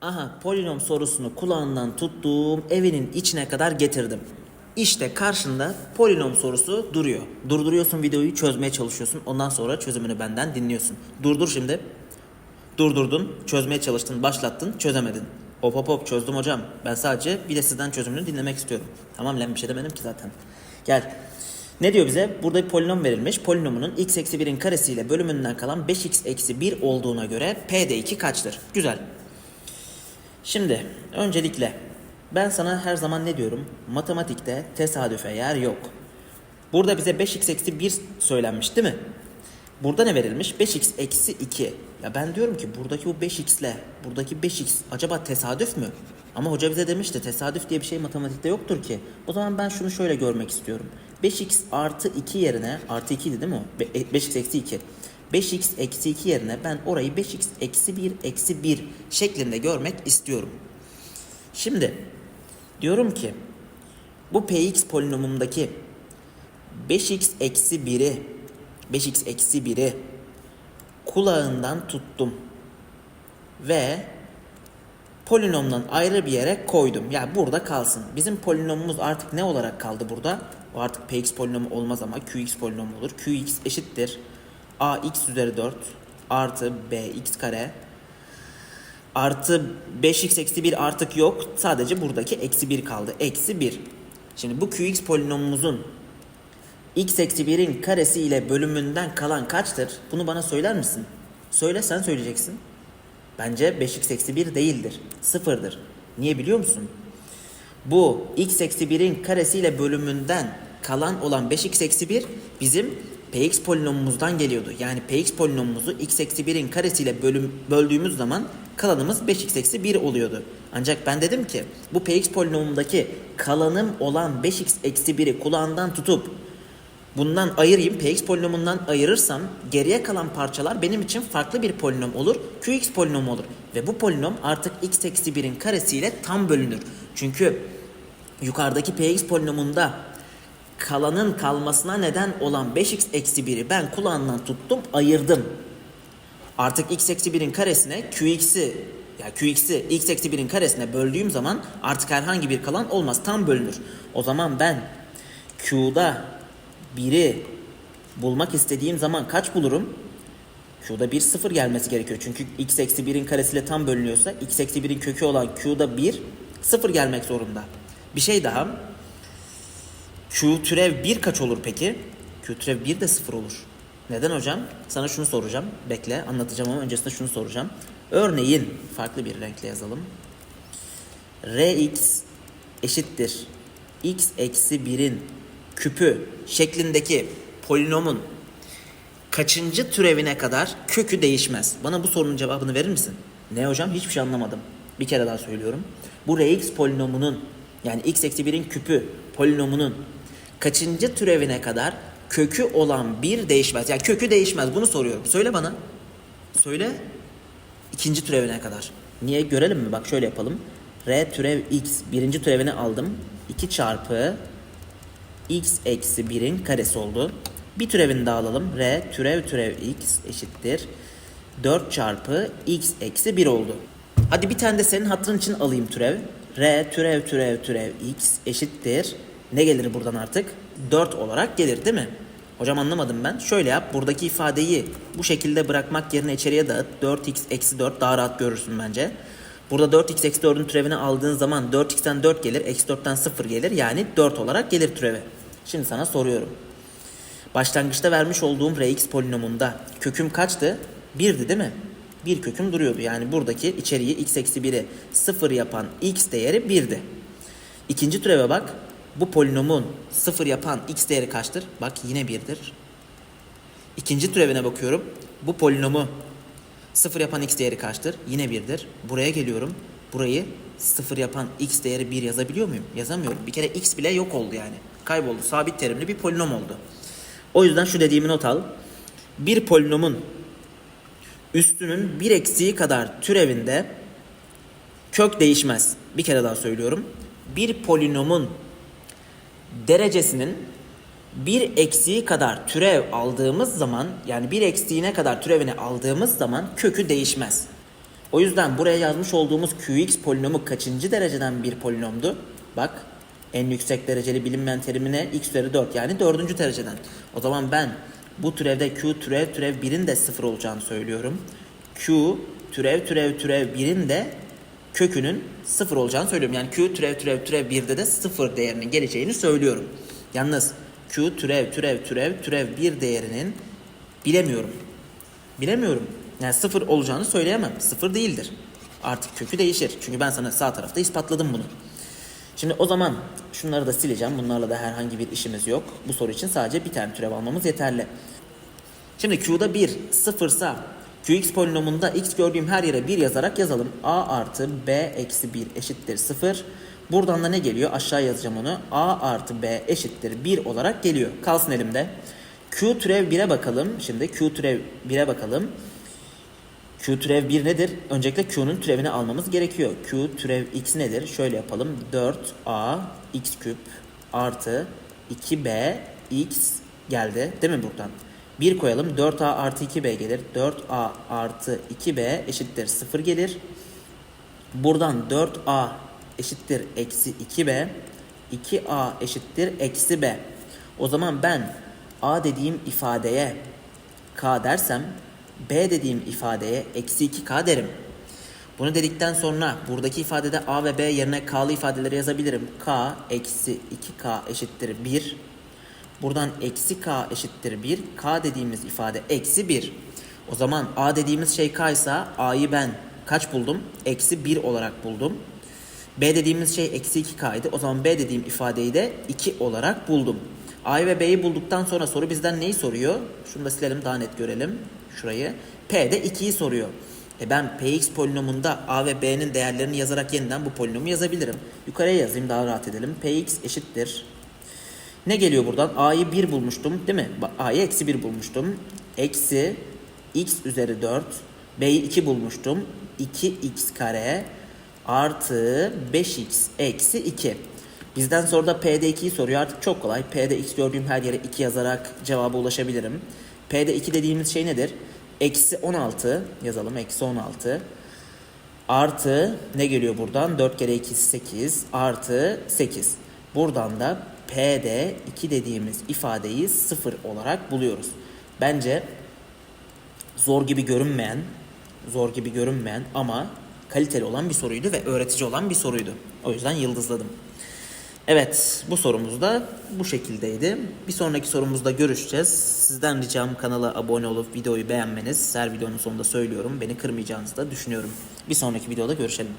Aha polinom sorusunu kulağından tuttuğum evinin içine kadar getirdim. İşte karşında polinom sorusu duruyor. Durduruyorsun videoyu çözmeye çalışıyorsun. Ondan sonra çözümünü benden dinliyorsun. Durdur şimdi. Durdurdun, çözmeye çalıştın, başlattın, çözemedin. Hop hop hop çözdüm hocam. Ben sadece bir de sizden çözümünü dinlemek istiyorum. Tamam lan bir şey demedim ki zaten. Gel. Ne diyor bize? Burada bir polinom verilmiş. Polinomunun x eksi 1'in karesiyle bölümünden kalan 5x eksi 1 olduğuna göre p'de 2 kaçtır? Güzel. Şimdi öncelikle ben sana her zaman ne diyorum? Matematikte tesadüfe yer yok. Burada bize 5x eksi 1 söylenmiş değil mi? Burada ne verilmiş? 5x eksi 2. Ya ben diyorum ki buradaki bu 5x ile buradaki 5x acaba tesadüf mü? Ama hoca bize demişti tesadüf diye bir şey matematikte yoktur ki. O zaman ben şunu şöyle görmek istiyorum. 5x artı 2 yerine artı 2 idi değil mi o? Be- e, 5x eksi 2. 5x eksi 2 yerine ben orayı 5x eksi 1 eksi 1 şeklinde görmek istiyorum. Şimdi diyorum ki bu px polinomumdaki 5x eksi 1'i 5x eksi 1'i kulağından tuttum ve polinomdan ayrı bir yere koydum. Yani burada kalsın. Bizim polinomumuz artık ne olarak kaldı burada? O artık px polinomu olmaz ama qx polinomu olur. qx eşittir ax üzeri 4 artı bx kare artı 5x eksi 1 artık yok. Sadece buradaki eksi 1 kaldı. Eksi 1. Şimdi bu qx polinomumuzun x eksi 1'in karesi ile bölümünden kalan kaçtır? Bunu bana söyler misin? Söyle sen söyleyeceksin. Bence 5x eksi 1 değildir. Sıfırdır. Niye biliyor musun? Bu x eksi 1'in karesi ile bölümünden kalan olan 5x eksi 1 bizim px polinomumuzdan geliyordu. Yani px polinomumuzu x eksi 1'in karesiyle bölüm, böldüğümüz zaman kalanımız 5x eksi 1 oluyordu. Ancak ben dedim ki bu px polinomumdaki kalanım olan 5x eksi 1'i kulağından tutup bundan ayırayım, px polinomundan ayırırsam geriye kalan parçalar benim için farklı bir polinom olur, qx polinomu olur. Ve bu polinom artık x eksi 1'in karesiyle tam bölünür. Çünkü yukarıdaki px polinomunda kalanın kalmasına neden olan 5x eksi 1'i ben kulağından tuttum, ayırdım. Artık x eksi 1'in karesine qx'i ya qx'i x eksi 1'in karesine böldüğüm zaman artık herhangi bir kalan olmaz. Tam bölünür. O zaman ben q'da 1'i bulmak istediğim zaman kaç bulurum? Q'da 1 0 gelmesi gerekiyor. Çünkü x eksi 1'in karesiyle tam bölünüyorsa x eksi 1'in kökü olan Q'da 1 0 gelmek zorunda. Bir şey daha. Q türev 1 kaç olur peki? Q türev 1 de 0 olur. Neden hocam? Sana şunu soracağım. Bekle anlatacağım ama öncesinde şunu soracağım. Örneğin farklı bir renkle yazalım. Rx eşittir x eksi 1'in küpü şeklindeki polinomun kaçıncı türevine kadar kökü değişmez? Bana bu sorunun cevabını verir misin? Ne hocam? Hiçbir şey anlamadım. Bir kere daha söylüyorum. Bu Rx polinomunun yani x eksi 1'in küpü polinomunun kaçıncı türevine kadar kökü olan bir değişmez. Yani kökü değişmez. Bunu soruyorum. Söyle bana. Söyle. İkinci türevine kadar. Niye görelim mi? Bak şöyle yapalım. R türev x birinci türevini aldım. 2 çarpı x eksi 1'in karesi oldu. Bir türevini daha alalım. R türev türev x eşittir. 4 çarpı x eksi 1 oldu. Hadi bir tane de senin hatırın için alayım türev. R türev türev türev x eşittir. Ne gelir buradan artık? 4 olarak gelir değil mi? Hocam anlamadım ben. Şöyle yap. Buradaki ifadeyi bu şekilde bırakmak yerine içeriye dağıt. 4x eksi 4 daha rahat görürsün bence. Burada 4x eksi 4'ün türevini aldığın zaman 4x'ten 4 gelir. Eksi 4'ten 0 gelir. Yani 4 olarak gelir türevi. Şimdi sana soruyorum. Başlangıçta vermiş olduğum Rx polinomunda köküm kaçtı? 1'di değil mi? Bir köküm duruyordu. Yani buradaki içeriği x eksi 1'i 0 yapan x değeri 1'di. İkinci türeve bak. Bu polinomun 0 yapan x değeri kaçtır? Bak yine 1'dir. İkinci türevine bakıyorum. Bu polinomu 0 yapan x değeri kaçtır? Yine 1'dir. Buraya geliyorum. Burayı 0 yapan x değeri 1 yazabiliyor muyum? Yazamıyorum. Bir kere x bile yok oldu yani. Kayboldu. Sabit terimli bir polinom oldu. O yüzden şu dediğimi not al. Bir polinomun üstünün bir eksiği kadar türevinde kök değişmez. Bir kere daha söylüyorum. Bir polinomun derecesinin bir eksiği kadar türev aldığımız zaman yani bir eksiğine kadar türevini aldığımız zaman kökü değişmez. O yüzden buraya yazmış olduğumuz qx polinomu kaçıncı dereceden bir polinomdu? Bak en yüksek dereceli bilinmeyen terimine x üzeri 4 yani dördüncü dereceden. O zaman ben bu türevde q türev türev 1'in de sıfır olacağını söylüyorum. q türev türev türev 1'in de kökünün sıfır olacağını söylüyorum. Yani q türev türev türev 1'de de sıfır değerinin geleceğini söylüyorum. Yalnız q türev türev türev türev 1 değerinin bilemiyorum. Bilemiyorum. Yani sıfır olacağını söyleyemem. Sıfır değildir. Artık kökü değişir. Çünkü ben sana sağ tarafta ispatladım bunu. Şimdi o zaman şunları da sileceğim. Bunlarla da herhangi bir işimiz yok. Bu soru için sadece bir tane türev almamız yeterli. Şimdi Q'da 1 sıfırsa Qx polinomunda x gördüğüm her yere 1 yazarak yazalım. A artı B eksi 1 eşittir 0. Buradan da ne geliyor? Aşağı yazacağım onu. A artı B eşittir 1 olarak geliyor. Kalsın elimde. Q türev 1'e bakalım. Şimdi Q türev 1'e bakalım. Q türev 1 nedir? Öncelikle Q'nun türevini almamız gerekiyor. Q türev x nedir? Şöyle yapalım. 4a x küp artı 2b x geldi. Değil mi buradan? 1 koyalım. 4a artı 2b gelir. 4a artı 2b eşittir 0 gelir. Buradan 4a eşittir eksi 2b. 2a eşittir eksi b. O zaman ben a dediğim ifadeye k dersem b dediğim ifadeye eksi 2k derim. Bunu dedikten sonra buradaki ifadede a ve b yerine k'lı ifadeleri yazabilirim. k eksi 2k eşittir 1. Buradan eksi k eşittir 1. K dediğimiz ifade eksi 1. O zaman a dediğimiz şey k ise a'yı ben kaç buldum? Eksi 1 olarak buldum. B dediğimiz şey eksi 2k idi. O zaman B dediğim ifadeyi de 2 olarak buldum. A'yı ve B'yi bulduktan sonra soru bizden neyi soruyor? Şunu da silelim daha net görelim. Şurayı. P de 2'yi soruyor. E ben Px polinomunda A ve B'nin değerlerini yazarak yeniden bu polinomu yazabilirim. Yukarıya yazayım daha rahat edelim. Px eşittir. Ne geliyor buradan? A'yı 1 bulmuştum değil mi? A'yı eksi 1 bulmuştum. Eksi x üzeri 4. B'yi 2 bulmuştum. 2x kare artı 5x eksi 2. Bizden sonra da P'de 2'yi soruyor. Artık çok kolay. P'de x gördüğüm her yere 2 yazarak cevaba ulaşabilirim. P'de 2 dediğimiz şey nedir? Eksi 16 yazalım. Eksi 16 artı ne geliyor buradan? 4 kere 2 8 artı 8. Buradan da P'de 2 dediğimiz ifadeyi 0 olarak buluyoruz. Bence zor gibi görünmeyen, zor gibi görünmeyen ama kaliteli olan bir soruydu ve öğretici olan bir soruydu. O yüzden yıldızladım. Evet, bu sorumuz da bu şekildeydi. Bir sonraki sorumuzda görüşeceğiz. Sizden ricam kanala abone olup videoyu beğenmeniz. Her videonun sonunda söylüyorum. Beni kırmayacağınızı da düşünüyorum. Bir sonraki videoda görüşelim.